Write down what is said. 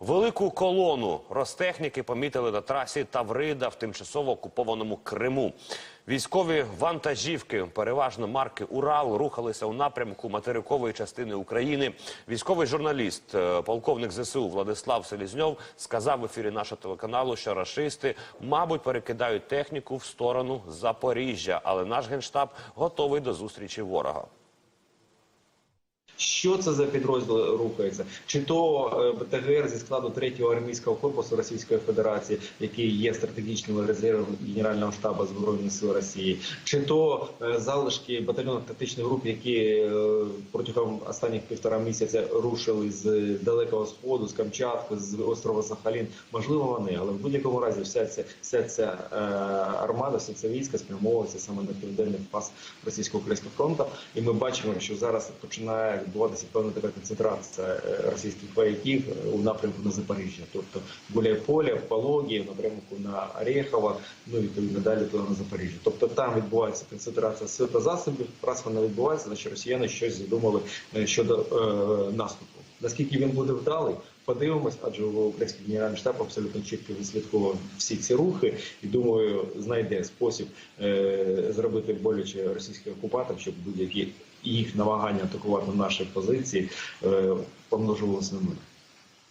Велику колону розтехніки помітили на трасі Таврида в тимчасово окупованому Криму. Військові вантажівки, переважно марки Урал, рухалися у напрямку материкової частини України. Військовий журналіст, е, полковник ЗСУ Владислав Селізньов сказав в ефірі нашого телеканалу, що рашисти, мабуть, перекидають техніку в сторону Запоріжжя, але наш генштаб готовий до зустрічі ворога. Що це за підрозділ рухається? Чи то е, БТГР зі складу 3-го армійського корпусу Російської Федерації, який є стратегічним резервом Генерального штабу Збройних сил Росії, чи то е, залишки батальйонних тактичних груп, які е, протягом останніх півтора місяця рушили з далекого сходу, з Камчатки, з острова Сахалін. Можливо, вони, але в будь-якому разі вся ця вся ця армада, вся ця війська спрямовується саме на південний пас російсько-українського фронту. І ми бачимо, що зараз починає відбуватися певна така концентрація е, російських вояків е, у напрямку на Запоріжжя, тобто Гуляйполя, в Пологі, в напрямку на Орехово, ну і відповідно далі то на Запоріжжя. Тобто там відбувається концентрація сил та засобів. Раз вона відбувається, значить росіяни щось задумали е, щодо е, наступу. Наскільки він буде вдалий, подивимось, адже український генеральний штаб абсолютно чітко відслідковував всі ці рухи і думаю, знайде спосіб е, зробити боляче російських окупантів, щоб будь-які їх намагання атакувати наші позиції е, помножувалися на нуль.